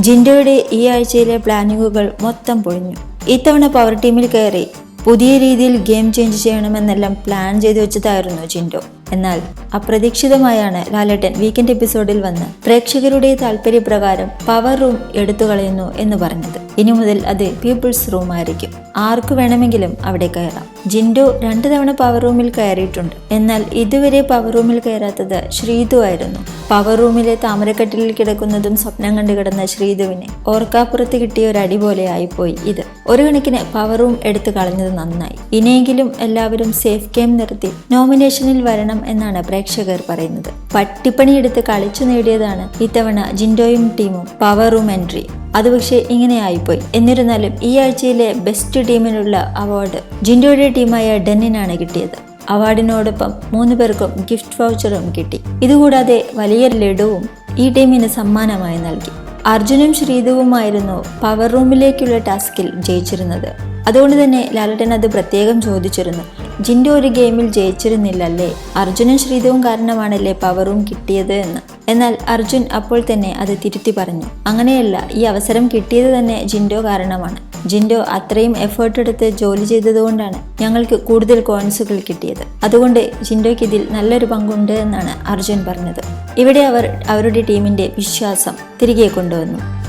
ജിൻഡോയുടെ ഈ ആഴ്ചയിലെ പ്ലാനിങ്ങുകൾ മൊത്തം പൊളിഞ്ഞു ഇത്തവണ പവർ ടീമിൽ കയറി പുതിയ രീതിയിൽ ഗെയിം ചേഞ്ച് ചെയ്യണമെന്നെല്ലാം പ്ലാൻ ചെയ്തു വെച്ചതായിരുന്നു ജിൻഡോ. എന്നാൽ അപ്രതീക്ഷിതമായാണ് ലാലേട്ടൻ വീക്കെൻഡ് എപ്പിസോഡിൽ വന്ന് പ്രേക്ഷകരുടെ താല്പര്യപ്രകാരം പവർ റൂം എടുത്തു കളയുന്നു എന്ന് പറഞ്ഞത്. ഇനി മുതൽ അത് പീപ്പിൾസ് റൂം ആയിരിക്കും. ആർക്ക് വേണമെങ്കിലും അവിടെ കയറാം. ജിൻഡോ രണ്ടു തവണ പവർ റൂമിൽ കയറിയിട്ടുണ്ട്. എന്നാൽ ഇതുവരെ പവർ റൂമിൽ കയറാത്തത് ശ്രീതു ആയിരുന്നു. പവർ റൂമിലെ താമരക്കെട്ടിലിൽ കിടക്കുന്നതും സ്വപ്നം കണ്ടു കിടന്ന ശ്രീതുവിനെ ഓർക്കാപ്പുറത്ത് കിട്ടിയ ഒരു അടി പോലെ ആയിപ്പോയി ഇത്. ഒരു കണക്കിന് പവർ റൂം എടുത്തു കളഞ്ഞത് നന്നായി. ഇനിയെങ്കിലും എല്ലാവരും സേഫ് ഗെയിം നിർത്തി നോമിനേഷനിൽ വരണം എന്നാണ് പ്രേക്ഷകർ പറയുന്നത്. പട്ടിപ്പണിയെടുത്ത് കളിച്ചു നേടിയതാണ് ഇത്തവണ ജിൻഡോയും ടീമും പവർ റൂം എൻട്രി അത് പക്ഷേ ഇങ്ങനെ ആയിപ്പോയി എന്നിരുന്നാലും ഈ ആഴ്ചയിലെ ബെസ്റ്റ് ടീമിനുള്ള അവാർഡ് ജിൻഡോയുടെ ടീമായ ഡെന്നിനാണ് കിട്ടിയത്. അവാർഡിനോടൊപ്പം മൂന്ന് പേർക്കും ഗിഫ്റ്റ് വൗച്ചറും കിട്ടി. ഇതുകൂടാതെ വലിയ ലഡുവും ഈ ടീമിന് സമ്മാനമായി നൽകി. അർജുനും ശ്രീധുവുമായിരുന്നു പവർ റൂമിലേക്കുള്ള ടാസ്കിൽ ജയിച്ചിരുന്നത്. അതുകൊണ്ട് തന്നെ ലാലട്ടൻ അത് പ്രത്യേകം ചോദിച്ചിരുന്നു. ജിൻഡോ ഒരു ഗെയിമിൽ ജയിച്ചിരുന്നില്ലല്ലേ? അർജുനും ശ്രീതവും കാരണമാണല്ലേ പവറും കിട്ടിയത് എന്ന്. എന്നാൽ അർജുൻ അപ്പോൾ തന്നെ അത് തിരുത്തി പറഞ്ഞു. അങ്ങനെയല്ല ഈ അവസരം കിട്ടിയത് തന്നെ ജിൻഡോ കാരണമാണ്. ജിൻഡോ അത്രയും എഫേർട്ട് എടുത്ത് ജോലി ചെയ്തതുകൊണ്ടാണ് ഞങ്ങൾക്ക് കൂടുതൽ കോയിൻസുകൾ കിട്ടിയത്. അതുകൊണ്ട് ജിൻഡോയ്ക്ക് ഇതിൽ നല്ലൊരു പങ്കുണ്ട് എന്നാണ് അർജുൻ പറഞ്ഞത്. ഇവിടെ അവർ അവരുടെ ടീമിന്റെ വിശ്വാസം തിരികെ കൊണ്ടുവന്നു.